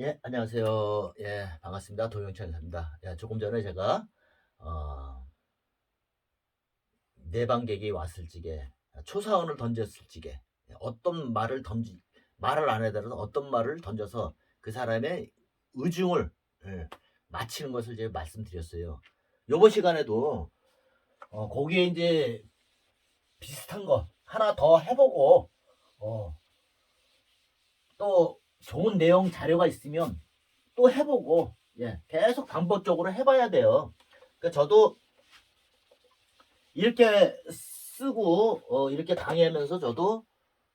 예, 안녕하세요. 예, 반갑습니다. 도영찬 입니다. 예, 조금 전에 제가 어, 내방객이 왔을 적에 초사원을 던졌을 적에 어떤 말을 던지 말을 안 해더라도 어떤 말을 던져서 그 사람의 의중을 예, 마치는 것을 제가 말씀드렸어요. 요번 시간에도 어, 거기에 이제 비슷한 거 하나 더 해보고 어, 또 좋은 내용 자료가 있으면 또 해보고 예, 계속 반복적으로 해봐야 돼요. 그러니까 저도 이렇게 쓰고 어, 이렇게 강의하면서 저도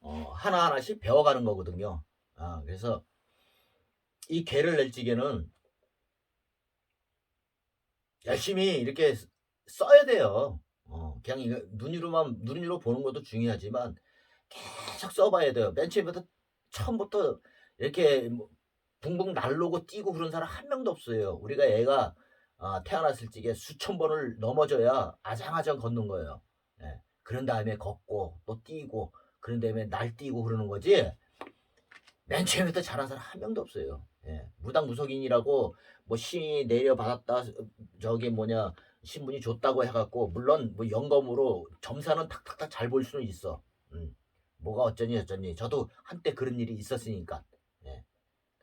어, 하나 하나씩 배워가는 거거든요. 아, 그래서 이 개를 낼 적에는 열심히 이렇게 쓰- 써야 돼요. 어, 그냥 이거 눈으로만 눈으로 보는 것도 중요하지만 계속 써봐야 돼요. 맨 처음부터 처음부터 이렇게 뭐 붕붕 날르고 뛰고 그런 사람 한 명도 없어요. 우리가 애가 아, 태어났을 적에 수천 번을 넘어져야 아장아장 걷는 거예요. 예. 그런 다음에 걷고 또 뛰고 그런 다음에 날뛰고 그러는 거지. 맨 처음부터 잘한 사람 한 명도 없어요. 예. 무당무속인이라고 뭐 신이 내려받았다 저기 뭐냐 신분이 줬다고 해갖고 물론 뭐 영검으로 점사는 탁탁탁 잘 볼 수는 있어. 음. 뭐가 어쩌니 어쩌니 저도 한때 그런 일이 있었으니까 예.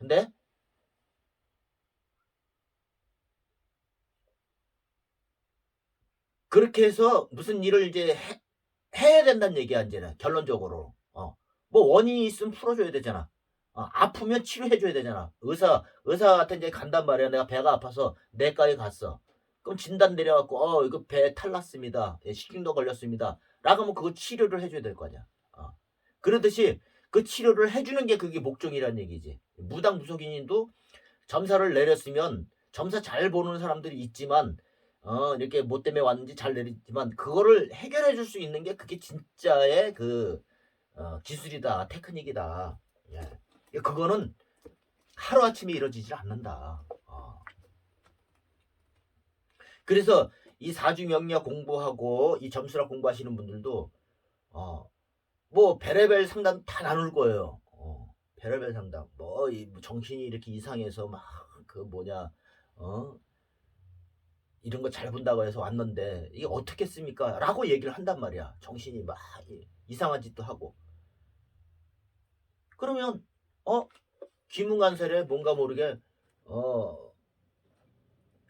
근데 그렇게 해서 무슨 일을 이제 해, 해야 된다는 얘기야 이제는 결론적으로. 어. 뭐 원인이 있으면 풀어줘야 되잖아. 어, 아프면 치료해줘야 되잖아. 의사 의사한테 이제 간단 말이야. 내가 배가 아파서 내과에 갔어. 그럼 진단 내려갖고 어 이거 배 탈났습니다. 예, 식중독 걸렸습니다. 라고 하면 그거 치료를 해줘야 될 거 아니야. 어. 그러듯이 그 치료를 해주는 게 그게 목적이란 얘기지. 무당 무속인도 점사를 내렸으면 점사 잘 보는 사람들이 있지만 어 이렇게 뭐 때문에 왔는지 잘 내렸지만 그거를 해결해 줄 수 있는 게 그게 진짜의 그 어, 기술이다 테크닉이다. 예. 그거는 하루 아침에 이루어지질 않는다. 어. 그래서 이 사주 명리학 공부하고 이 점수학 공부하시는 분들도 어, 뭐 베레벨 상담 다 나눌 거예요. 어, 베레벨 상담. 뭐, 이, 뭐 정신이 이렇게 이상해서 막 그 뭐냐 어 이런 거 잘 본다고 해서 왔는데 이게 어떻겠습니까? 라고 얘기를 한단 말이야. 정신이 막 이- 이상한 짓도 하고. 그러면 어 귀문간설에 뭔가 모르게 어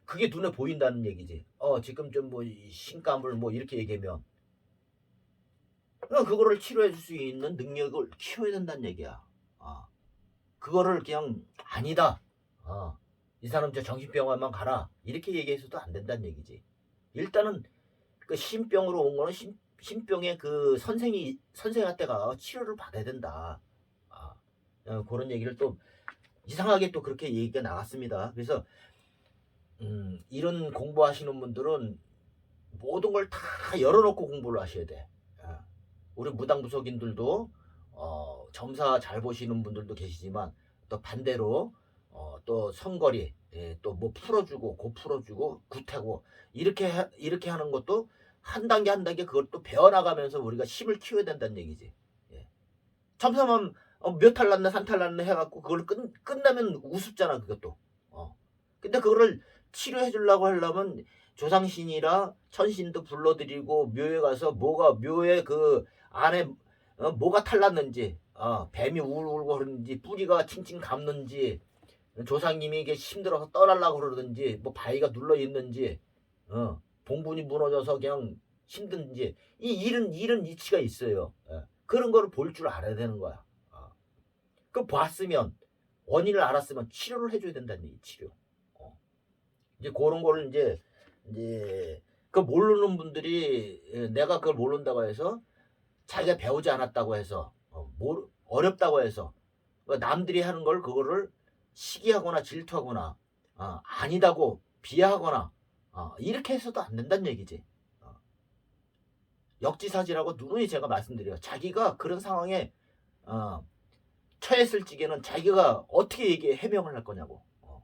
그게 눈에 보인다는 얘기지. 어 지금 좀 뭐 신감을 뭐 이렇게 얘기하면 그러니까 그거를 치료해 줄 수 있는 능력을 키워야 된다는 얘기야. 어. 그거를 그냥 아니다. 어. 이 사람 저 정신병원만 가라. 이렇게 얘기해서도 안 된다는 얘기지. 일단은 그 신병으로 온 거는 신, 신병의 그 선생이 선생한테 가 치료를 받아야 된다. 아, 어, 그런 얘기를 또 이상하게 또 그렇게 얘기가 나갔습니다. 그래서 음, 이런 공부하시는 분들은 모든 걸 다 열어놓고 공부를 하셔야 돼. 아. 우리 무당무속인들도 어, 점사 잘 보시는 분들도 계시지만 또 반대로 어, 또 선거리 예, 또뭐 풀어주고 고 풀어주고 구태고 이렇게 하- 이렇게 하는 것도 한 단계 한 단계 그걸 또 배워나가면서 우리가 힘을 키워야 된다는 얘기지. 예. 점사만 어, 몇탈 났네 산탈 났네 해갖고 그걸 끝, 끝나면 우습잖아 그것도. 어. 근데 그거를 치료해 주려고 하려면 조상신이라 천신도 불러들이고 묘에 가서 뭐가 묘에 그 안에 어, 뭐가 탈났는지 어, 뱀이 울울고 그러는지 뿌리가 칭칭 감는지 조상님이 이게 힘들어서 떠나려고 그러든지 뭐 바위가 눌러 있는지 어, 봉분이 무너져서 그냥 힘든지 이 일은 일은 이치가 있어요. 예. 그런 거를 볼 줄 알아야 되는 거야. 어. 그 봤으면 원인을 알았으면 치료를 해줘야 된다는 얘기 치료. 어. 이제 그런 거를 이제 이제 그 모르는 분들이 예, 내가 그걸 모른다고 해서 자기가 배우지 않았다고 해서 어, 모르, 어렵다고 해서 뭐 남들이 하는 걸 그거를 시기하거나 질투하거나 어, 아니다고 비하하거나 어, 이렇게 해서도 안 된다는 얘기지. 어. 역지사지라고 누누이 제가 말씀드려요. 자기가 그런 상황에 어, 처했을 적에는 자기가 어떻게 얘기 해명을 할 거냐고. 어.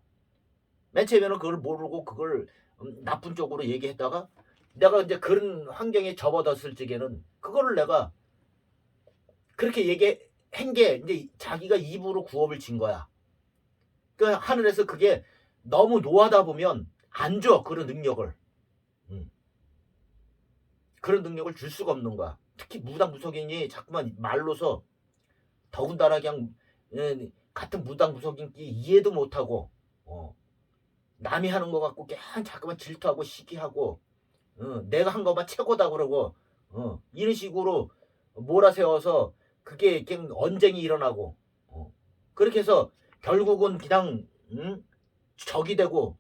맨 처음에는 그걸 모르고 그걸 음, 나쁜 쪽으로 얘기했다가 내가 이제 그런 환경에 접어들었을 적에는 그거를 내가 그렇게 얘기한 게 이제 자기가 입으로 구업을 진 거야. 그 하늘에서 그게 너무 노하다 보면 안 줘 그런 능력을. 음. 그런 능력을 줄 수가 없는 거야. 특히 무당 무속인이 자꾸만 말로서 더군다나 그냥 예, 같은 무당 무속인끼 이해도 못하고 어, 남이 하는 거 갖고 그냥 자꾸만 질투하고 시기하고 어, 내가 한 거만 최고다 그러고 어, 이런 식으로 몰아세워서 그게 그냥 언쟁이 일어나고 어, 그렇게 해서 결국은 그냥 음, 적이 되고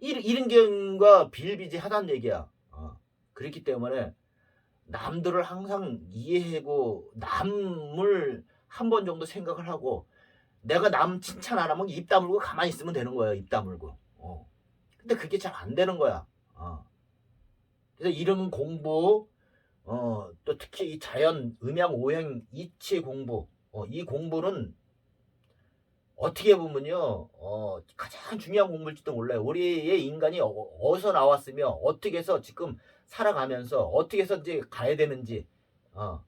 이런, 경우가 비일비재하다는 얘기야. 어, 그렇기 때문에 남들을 항상 이해하고 남을 한 번 정도 생각을 하고 내가 남 칭찬 안 하면 입 다물고 가만히 있으면 되는 거예요. 입 다물고. 어. 근데 그게 잘 안 되는 거야. 어. 그래서 이런 공부 어, 또 특히 이 자연 음양 오행 이치 공부 어, 이 공부는 어떻게 보면요 어, 가장 중요한 공부일지도 몰라요. 우리의 인간이 어, 어디서 나왔으며 어떻게 해서 지금 살아가면서 어떻게 해서 이제 가야 되는지 어.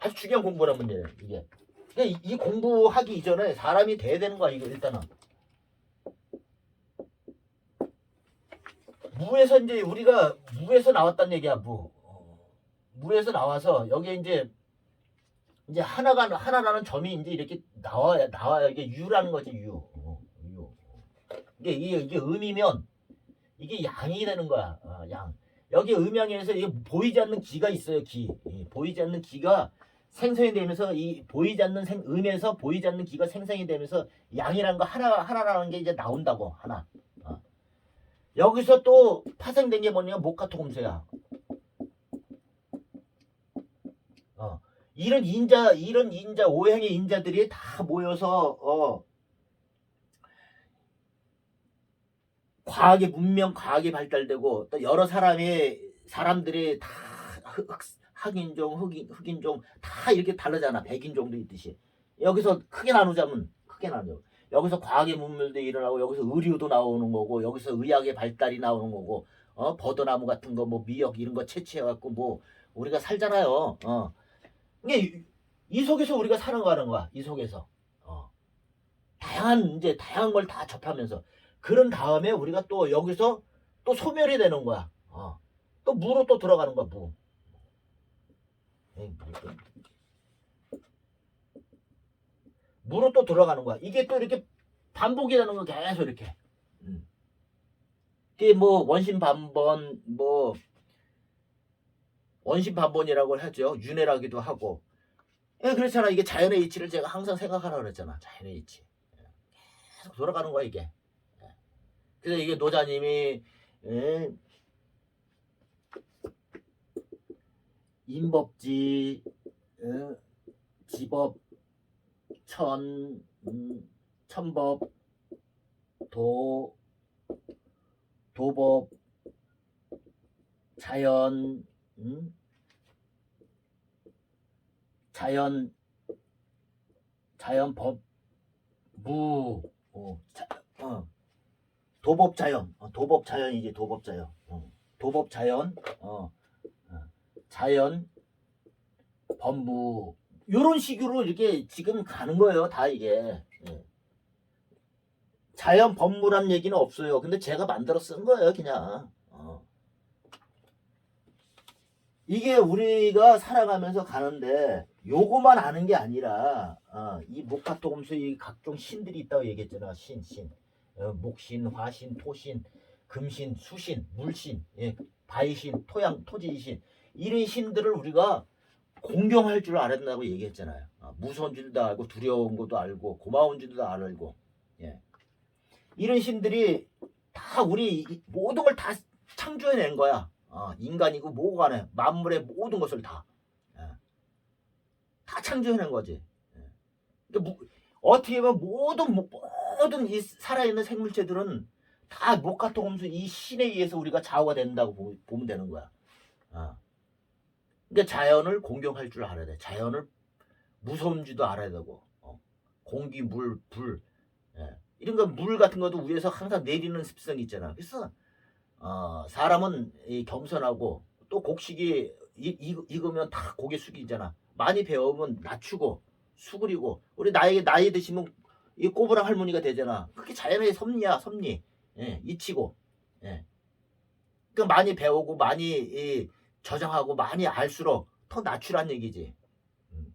아주 중요한 공부란 문제예요 이게. 이, 이 공부하기 이전에 사람이 돼야 되는 거야 이거 일단은. 무에서 이제 우리가 무에서 나왔다는 얘기야 무. 어, 무에서 나와서 여기 이제 이제 하나가 하나라는 점이 이제 이렇게 나와야 나와야 이게 유라는 거지 유. 어, 유. 이게 이게 음이면 이게 양이 되는 거야. 어, 양. 여기 음양에서 이게 보이지 않는 기가 있어요. 기. 이 보이지 않는 기가 생성이 되면서 이 보이지 않는 생, 음에서 보이지 않는 기가 생성이 되면서 양이라는 거 하나 하나라는 게 이제 나온다고 하나. 어. 여기서 또 파생된 게 뭐냐면 목화토금소야. 이런 인자 이런 인자 오행의 인자들이 다 모여서 어 과학의 문명 과학이 발달되고 또 여러 사람의 사람들이 다 흑, 흑- 학인종 흑인 흑인종 다 이렇게 다르잖아. 백인종도 있듯이. 여기서 크게 나누자면 크게 나누 여기서 과학의 문물도 일어나고 여기서 의료도 나오는 거고 여기서 의학의 발달이 나오는 거고 어 버드나무 같은 거 뭐 미역 이런 거 채취해 갖고 뭐 우리가 살잖아요. 어 이게 이, 이 속에서 우리가 거라는 거야 이 속에서 어 다양한 이제 다양한 걸 다 접하면서 그런 다음에 우리가 또 여기서 또 소멸이 되는 거야 어. 또 무로 또 들어가는 거야 무. 무로 또 들어가는 거야 이게 또 이렇게 반복이 되는 거 계속 이렇게 음. 이게 뭐 원심 반번 뭐 원심 반번이라고 하죠. 윤회라기도 하고. 예, 그렇잖아. 이게 자연의 이치를 제가 항상 생각하라 그랬잖아. 자연의 이치. 예. 계속 돌아가는 거야 이게. 예. 그래서 이게 노자님이 예, 인법지 어, 지법 천 음, 천법 도 도법 자연 음? 자연 자연법 무 어, 자, 어. 도법 자연 어, 도법 자연이지 도법 자연 어. 도법 자연 어. 어. 자연 법무 요런 식으로 이렇게 지금 가는 거예요 다 이게 예. 자연 법무란 얘기는 없어요 근데 제가 만들어 쓴 거예요 그냥 어. 이게 우리가 살아가면서 가는데 요거만 아는 게 아니라 어, 이 목화토금수 이 각종 신들이 있다고 얘기했잖아 신, 신 어, 목신, 화신, 토신, 금신, 수신, 물신, 예, 바위신, 토양, 토지신 이런 신들을 우리가 공경할 줄 알았다고 얘기했잖아요. 어, 무서운 줄도 알고 두려운 것도 알고 고마운 줄도 알고 예. 이런 신들이 다 우리 이- 모든 걸 다 창조해낸 거야. 어, 인간이고 뭐고 간에 만물의 모든 것을 다. 예. 다 창조해낸 거지. 예. 그러니까 무- 어떻게 보면 모든 모- 모든 이 살아있는 생물체들은 다 목화토금수 이 신에 의해서 우리가 좌우가 된다고 보- 보면 되는 거야. 어. 그러니까 자연을 공경할 줄 알아야 돼. 자연을 무서운지도 알아야 되고 어. 공기, 물, 불 예. 이런 거 물 같은 것도 위에서 항상 내리는 습성이 있잖아. 그래서 어, 사람은 이 겸손하고 또 곡식이 이, 이, 익으면 다 고개 숙이잖아. 많이 배우면 낮추고 수그리고 우리 나이 나이 드시면 이 꼬부랑 할머니가 되잖아. 그게 자연의 섭리야, 섭리. 예, 이치고. 예. 그 많이 배우고 많이 이, 저장하고 많이 알수록 더 낮추란 얘기지. 음.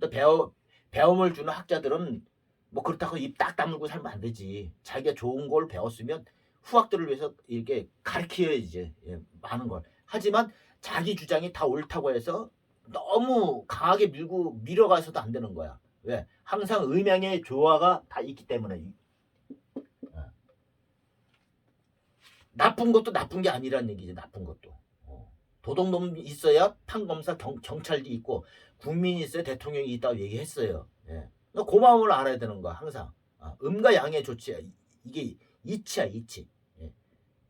또 배워 배움을 주는 학자들은 뭐 그렇다고 입 딱 다물고 살면 안 되지. 자기가 좋은 걸 배웠으면 후학들을 위해서 이렇게 가르쳐야지. 예, 많은 걸. 하지만 자기 주장이 다 옳다고 해서 너무 강하게 밀고 밀어가서도 안 되는 거야. 왜? 항상 음양의 조화가 다 있기 때문에. 어. 나쁜 것도 나쁜 게 아니라는 얘기지. 나쁜 것도. 어. 도덕놈이 있어야 판검사 경, 경찰도 있고 국민이 있어야 대통령이 있다고 얘기했어요. 예. 너 고마움을 알아야 되는 거야. 항상. 아, 음과 양의 조치야. 이- 이게 이치야 이치.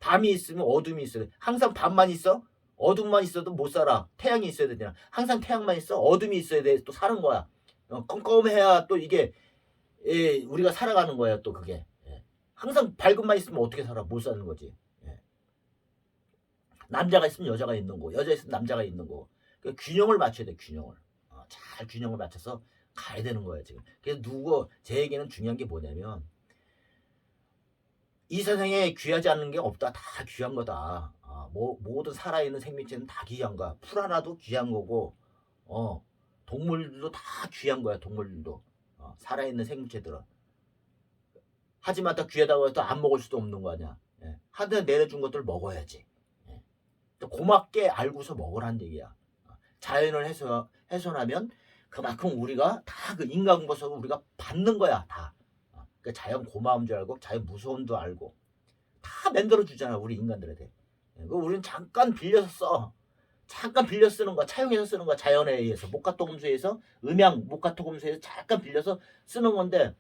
예. 밤이 있으면 어둠이 있어요. 항상 밤만 있어? 어둠만 있어도 못 살아. 태양이 있어야 되잖아. 항상 태양만 있어? 어둠이 있어야 돼. 또 사는 거야. 어, 껌껌해야 또 이게 예, 우리가 살아가는 거야. 또 그게. 예. 항상 밝음만 있으면 어떻게 살아? 못 사는 거지. 예. 남자가 있으면 여자가 있는 거, 여자 있으면 남자가 있는 거. 그 균형을 맞춰야 돼. 균형을. 어, 잘 균형을 맞춰서 가야 되는 거야 지금. 그래서 누구 제 얘기는 중요한 게 뭐냐면 이 세상에 귀하지 않는 게 없다. 다 귀한 거다. 아, 뭐, 모든 살아있는 생명체는 다 귀한 거야. 풀 하나도 귀한 거고, 어, 동물들도 다 귀한 거야. 동물들도 어, 살아있는 생명체들은. 하지만 다 귀하다고 해서 안 먹을 수도 없는 거 아니야. 예. 하늘에 내려준 것들 먹어야지. 예. 또 고맙게 알고서 먹으란 얘기야. 어, 자연을 해소, 훼손하면 그만큼 우리가 다 그 인간 것을 우리가 받는 거야. 다. 어, 그 자연 고마운 줄 알고 자연 무서움도 알고 다 만들어 주잖아 우리 인간들한테. 예, 그 우리는 잠깐 빌려서 써. 잠깐 빌려 쓰는 거, 차용해서 쓰는 거, 자연에 의해서 목가토금수에서 음양 목가토금수에서 잠깐 빌려서 쓰는 건데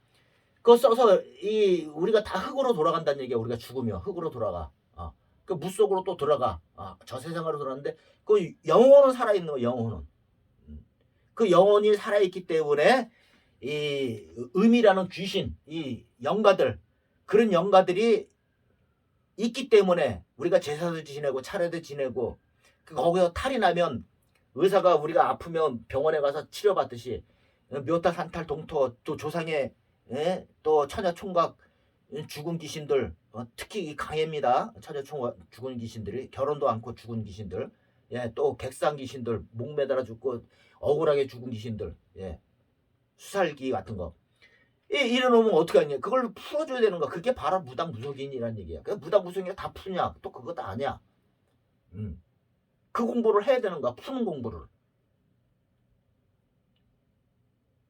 그거 써서 이 우리가 다 흙으로 돌아간다는 얘기야. 우리가 죽으면 흙으로 돌아가. 어. 그 물 속으로 또 돌아가. 아, 저 세상으로 돌아가는데 그 영혼은 살아 있는 거, 영혼은. 음. 그 영혼이 살아 있기 때문에 이 음이라는 귀신, 이 영가들 그런 영가들이 있기 때문에 우리가 제사도 지내고 차례도 지내고 그 거기서 탈이 나면 의사가 우리가 아프면 병원에 가서 치료받듯이 묘탈 산탈 동토 또 조상의 예? 또 처녀 총각 죽은 귀신들 어, 특히 이 강해입니다 처녀 총각 죽은 귀신들이 결혼도 않고 죽은 귀신들 예, 또 객상 귀신들 목 매달아 죽고 억울하게 죽은 귀신들 예. 수살기 같은 거. 이, 이래놓으면 어떻게 하냐? 그걸 풀어줘야 되는 거야. 그게 바로 무당 무속인이란 얘기야. 그 무당 무속인이 다 푸냐? 또 그것도 아니야. 음. 그 공부를 해야 되는 거야. 푸는 공부를.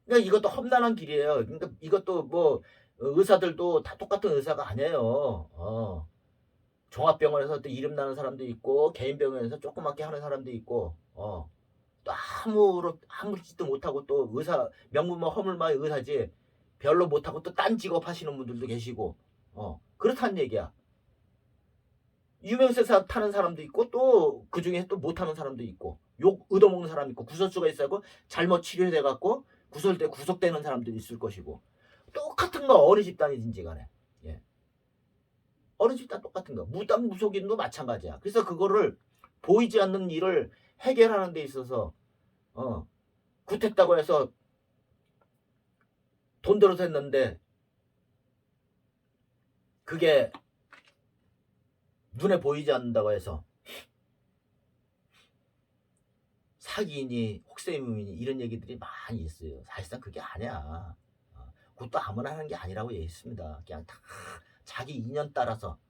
그러니까 이것도 험난한 길이에요. 그러니까 이것도 뭐 의사들도 다 똑같은 의사가 아니에요. 어. 종합병원에서 또 이름 나는 사람도 있고 개인 병원에서 조그맣게 하는 사람도 있고. 어. 또 아무로 아무 짓도 못하고 또 의사 명문만 허물만 의사지 별로 못하고 또 딴 직업 하시는 분들도 계시고 어 그렇다는 얘기야. 유명세사 타는 사람도 있고 또 그 중에 또 못하는 사람도 있고 욕 얻어먹는 사람 있고 구설수가 있어고 잘못 치료돼 갖고 구설돼 구속되는 사람도 있을 것이고. 똑같은 거 어느 집단이든지 간에. 예. 어느 집단 똑같은 거. 무당 무속인도 마찬가지야. 그래서 그거를 보이지 않는 일을 해결하는 데 있어서 어 굿했다고 해서 돈 들어서 했는데 그게 눈에 보이지 않는다고 해서 사기니 혹세무민이 이런 얘기들이 많이 있어요. 사실상 그게 아니야. 어, 그것도 아무나 하는 게 아니라고 얘기했습니다. 그냥 다 자기 인연 따라서 어,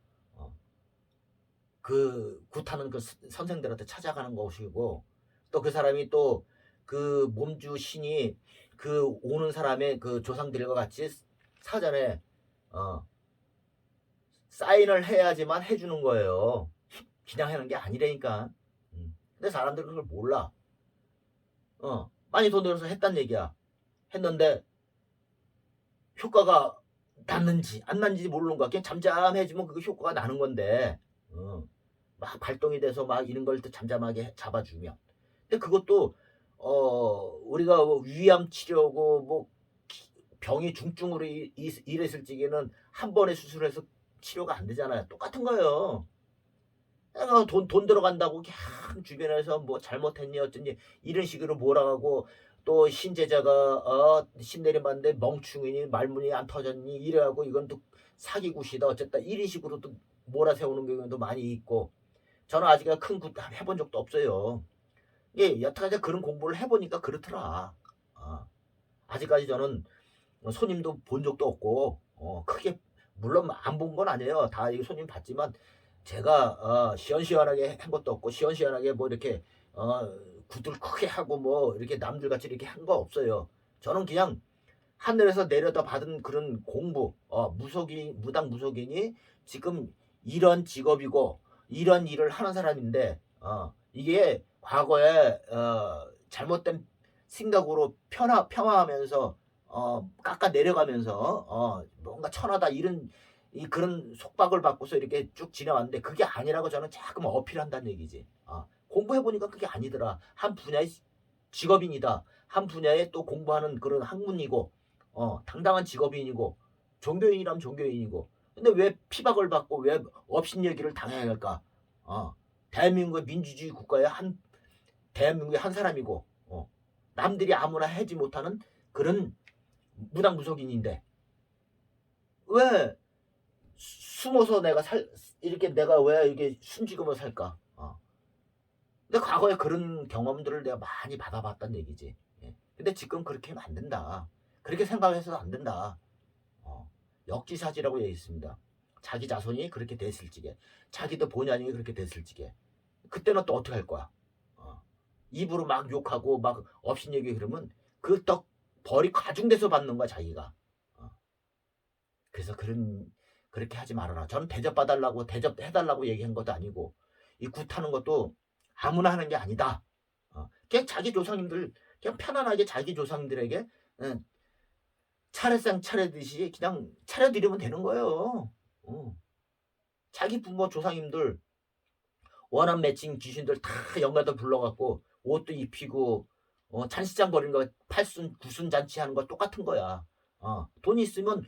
그 굿하는 그 스- 선생들한테 찾아가는 것이고 또 그 사람이 또 그 몸주 신이 그 오는 사람의 그 조상들과 같이 사전에 어, 사인을 해야지만 해주는 거예요. 그냥 하는 게 아니라니까. 음. 근데 사람들은 그걸 몰라. 어, 많이 돈 들여서 했단 얘기야. 했는데 효과가 났는지 안 났는지 모르는 거야. 그냥 잠잠해지면 그게 효과가 나는 건데, 어, 막 발동이 돼서 막 이런 걸 또 잠잠하게 잡아주면. 근데 그것도 어 우리가 뭐 위암 치료고 뭐 기- 병이 중증으로 이랬을 적에는 한 번에 수술해서 치료가 안 되잖아요. 똑같은 거예요. 돈, 돈 들어간다고 그냥 주변에서 뭐 잘못했니 어쩐지 이런 식으로 몰아가고 또 신제자가 어, 신내림받는데 멍충이니 말문이 안 터졌니 이래하고 이건 또 사기굿이다 어쨌다 이런 식으로 또 몰아세우는 경우도 많이 있고 저는 아직 큰굿 해본 적도 없어요. 예, 여태까지 그런 공부를 해보니까 그렇더라. 아, 아직까지 저는 손님도 본 적도 없고 어, 크게 물론 안 본 건 아니에요. 다이 손님 봤지만 제가 어, 시원시원하게 한 것도 없고 시원시원하게 뭐 이렇게 어, 굿을 크게 하고 뭐 이렇게 남들 같이 이렇게 한 거 없어요. 저는 그냥 하늘에서 내려다 받은 그런 공부, 어, 무속인, 무당 무속인이 지금 이런 직업이고 이런 일을 하는 사람인데, 어, 이게 과거에 어, 잘못된 생각으로 편하, 평화하면서 어, 깎아 내려가면서 어, 뭔가 천하다 이런 이 그런 속박을 받고서 이렇게 쭉 지나왔는데 그게 아니라고 저는 자꾸 어필한다는 얘기지. 어, 공부해 보니까 그게 아니더라. 한 분야의 직업인이다. 한 분야에 또 공부하는 그런 학문이고 어, 당당한 직업인이고 종교인이라면 종교인이고 근데 왜 피박을 받고 왜 업신 얘기를 당해야 할까? 어, 대한민국의 민주주의 국가의 한 대한민국의 한 사람이고 어, 남들이 아무나 하지 못하는 그런 무당 무속인인데 왜 숨어서 내가 살 이렇게 내가 왜 이렇게 숨지고만 살까? 어. 근데 과거에 그런 경험들을 내가 많이 받아봤단 얘기지. 예. 근데 지금 그렇게 하면 안 된다. 그렇게 생각해서는 안 된다. 어. 역지사지라고 얘기 있습니다. 자기 자손이 그렇게 됐을 적에, 자기도 본의 아니게 그렇게 됐을 적에, 그때는 또 어떻게 할 거야? 어. 입으로 막 욕하고 막 없인 얘기 그러면 그 떡 벌이 가중돼서 받는 거야 자기가. 어. 그래서 그런 그렇게 하지 말아라. 저는 대접받달라고 대접해달라고 얘기한 것도 아니고 이 굿하는 것도 아무나 하는 게 아니다. 어. 그냥 자기 조상님들 그냥 편안하게 자기 조상들에게 응, 차례상 차례듯이 그냥 차려드리면 되는 거예요. 어. 자기 부모 조상님들 원한 매칭 귀신들 다 영가도 불러갖고 옷도 입히고 어, 잔치장 버리는 거 팔순 구순 잔치 하는 거 똑같은 거야. 어, 돈 있으면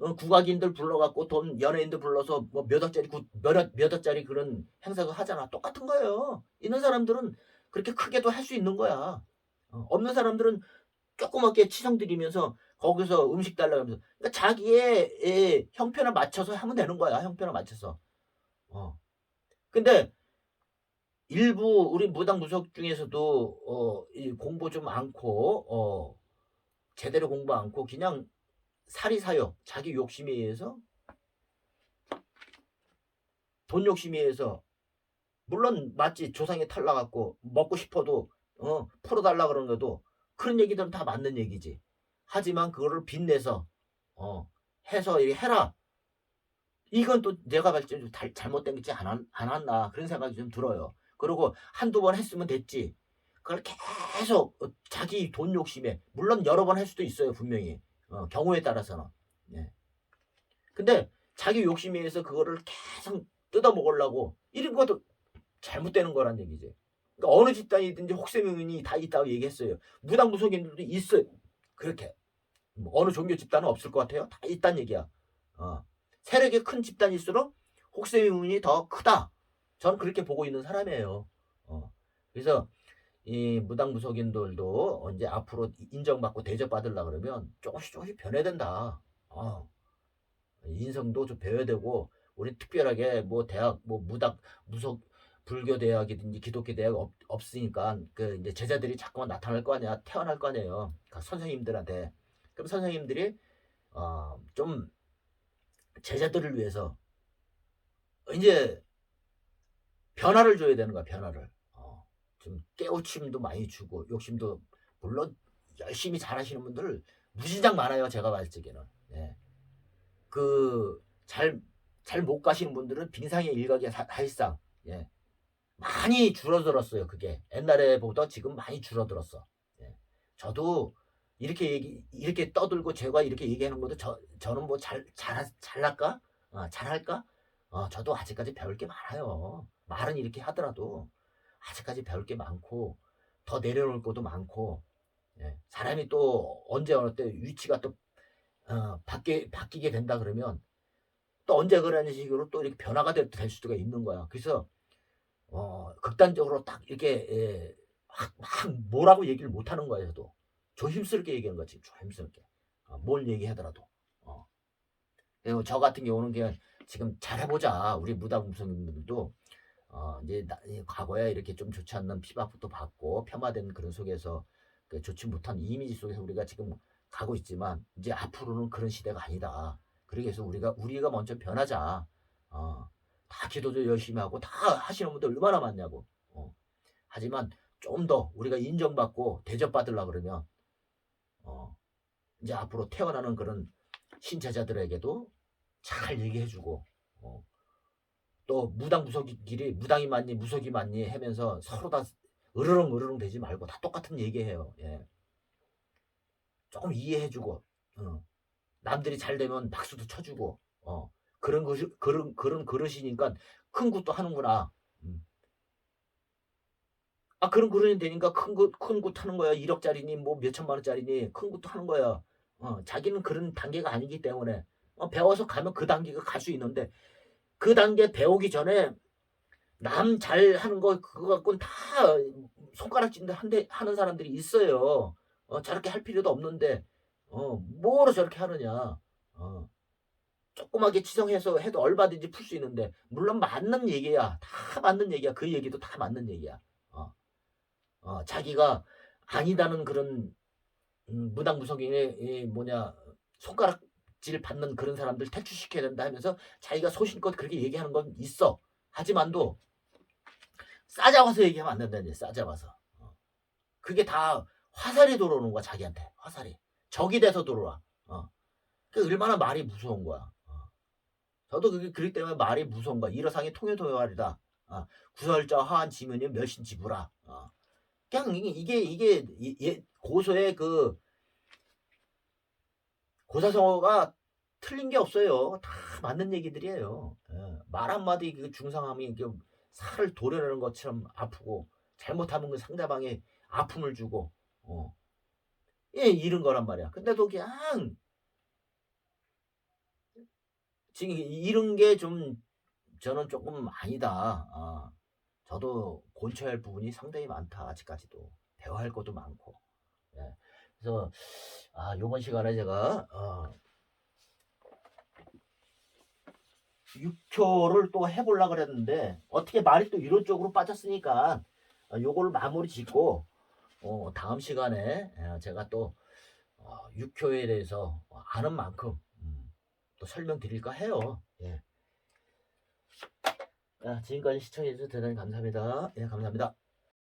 어, 국악인들 불러갖고 돈 연예인들 불러서 뭐 몇 억짜리 구- 몇, 몇 억짜리 그런 행사도 하잖아. 똑같은 거예요. 있는 사람들은 그렇게 크게도 할 수 있는 거야. 어, 없는 사람들은 조그맣게 치성 드리면서 거기서 음식 달라고 하면서 그러니까 자기의 예, 형편에 맞춰서 하면 되는 거야. 형편에 맞춰서. 어. 근데 일부 우리 무당 무속 중에서도 어, 이 공부 좀 많고 어, 제대로 공부 않고 그냥 살이 사요. 자기 욕심에 의해서 돈 욕심에 의해서 물론 맞지 조상이 탈락갖고 먹고 싶어도 어, 풀어달라 그러는 것도 그런 얘기들은 다 맞는 얘기지. 하지만 그거를 빚내서 어, 해서 이렇게 해라. 이건 또 내가 봤을 때 좀 잘못된 게지 않았, 않았나 그런 생각이 좀 들어요. 그리고 한두 번 했으면 됐지. 그걸 계속 어, 자기 돈 욕심에 물론 여러 번 할 수도 있어요 분명히 어, 경우에 따라서는. 예. 근데 자기 욕심에 의해서 그거를 계속 뜯어 먹으려고 이런 것도 잘못되는 거란 얘기지. 그러니까 어느 집단이든지 혹세명인이 다 있다고 얘기했어요. 무당 무속인들도 있어요. 그렇게 뭐 어느 종교 집단은 없을 것 같아요. 다 있단 얘기야. 어. 세력이 큰 집단일수록 혹세명인이 더 크다. 저는 그렇게 보고 있는 사람이에요. 어. 그래서 이 무당 무속인들도 이제 앞으로 인정받고 대접받으려 그러면 조금씩 조금씩 변해야 된다. 어. 인성도 좀 배워야 되고 우리 특별하게 뭐 대학 뭐 무당 무속 불교 대학이든지 기독교 대학 없, 없으니까 그 이제 제자들이 자꾸만 나타날 거 아니야 태어날 거 아니에요 그 선생님들한테 그럼 선생님들이 어 좀 제자들을 위해서 이제 변화를 줘야 되는 거야 변화를 어, 좀 깨우침도 많이 주고 욕심도 물론 열심히 잘하시는 분들 무진장 많아요 제가 봤을 적에는 예. 그잘 잘 못 가시는 분들은 빙상의 일각이 사- 사실상 예. 많이 줄어들었어요. 그게 옛날에보다 지금 많이 줄어들었어. 예. 저도 이렇게 얘기 이렇게 떠들고 제가 이렇게 얘기하는 것도 저 저는 뭐 잘 잘 잘할까? 어, 잘할까? 어, 저도 아직까지 배울 게 많아요. 말은 이렇게 하더라도 아직까지 배울 게 많고 더 내려놓을 것도 많고 예. 사람이 또 언제 어느 때 위치가 또 어, 바뀌 바뀌게 된다 그러면 또 언제 그런 식으로 또 이렇게 변화가 될, 될 수가 있는 거야. 그래서 어, 극단적으로 딱 이렇게 예, 막, 막 뭐라고 얘기를 못 하는 거예요, 저도. 조심스럽게 얘기하는 거지 조심스럽게 어, 뭘 얘기하더라도 어. 그리고 저 같은 경우는 그냥 지금 잘해보자 우리 무당무성님들도 어, 이제 나- 이 과거에 이렇게 좀 좋지 않는 피박부터 받고 폄하된 그런 속에서 그 좋지 못한 이미지 속에서 우리가 지금 가고 있지만 이제 앞으로는 그런 시대가 아니다. 그러기 위해서 우리가 우리가 먼저 변하자. 어, 다 기도도 열심히 하고 다 하시는 분들 얼마나 많냐고. 어. 하지만 좀 더 우리가 인정받고 대접받으려 그러면 어, 이제 앞으로 태어나는 그런 신체자들에게도 잘 얘기해주고 어, 또 무당 무속이끼리 무당이 맞니 무속이 맞니 하면서 서로 다 으르렁 으르렁 되지 말고 다 똑같은 얘기해요. 예. 조금 이해해주고 어. 남들이 잘 되면 박수도 쳐주고 어. 그런 것이 그런 그런 그릇이니까 큰 것도 하는구나. 음. 아 그런 그릇이 되니까 큰것큰것 하는 거야. 1억짜리니 뭐 몇천만 원짜리니 큰 것도 하는 거야. 어, 자기는 그런 단계가 아니기 때문에 어, 배워서 가면 그 단계가 갈 수 있는데 그 단계 배우기 전에 남 잘 하는 거 그거 갖고는 다 손가락질도 한데 하는 사람들이 있어요. 어, 저렇게 할 필요도 없는데 어, 뭐로 저렇게 하느냐. 어, 조그맣게 지성해서 해도 얼마든지 풀 수 있는데 물론 맞는 얘기야. 다 맞는 얘기야. 그 얘기도 다 맞는 얘기야. 어, 어, 자기가 아니다는 그런 음, 무당무속인의 이 뭐냐 손가락질 받는 그런 사람들 퇴출시켜야 된다 하면서 자기가 소신껏 그렇게 얘기하는 건 있어. 하지만도 싸잡아서 얘기하면 안 된다는 얘기 싸잡아서. 어. 그게 다 화살이 들어오는 거야 자기한테 화살이 적이 돼서 들어와. 어. 그 얼마나 말이 무서운 거야. 어. 저도 그게 그렇기 때문에 말이 무서운 거야. 일어상의 통요도요하리다. 어. 구설자 하한 지면이 멸신지부라. 어. 그냥 이게 이게 이게 이- 예- 고소의 그 고사성어가 틀린 게 없어요. 다 맞는 얘기들이에요. 예. 말 한마디 그 중상함이 살을 도려내는 것처럼 아프고 잘못하면 그 상대방에 아픔을 주고 어. 예, 이런 거란 말이야. 근데도 그냥 지금 이런 게 좀 저는 조금 아니다. 아, 저도 곤처할 부분이 상당히 많다. 아직까지도 배워야 할 것도 많고. 예. 그래서 아, 요번 시간에 제가 어, 6초를 또 해보려 그랬는데 어떻게 말이 또 이런 쪽으로 빠졌으니까 어, 요거를 마무리 짓고 어, 다음 시간에 예, 제가 또 어, 6효에 대해서 아는 만큼 음, 또 설명드릴까 해요. 예. 자, 지금까지 시청해주셔서 대단히 감사합니다. 예, 감사합니다.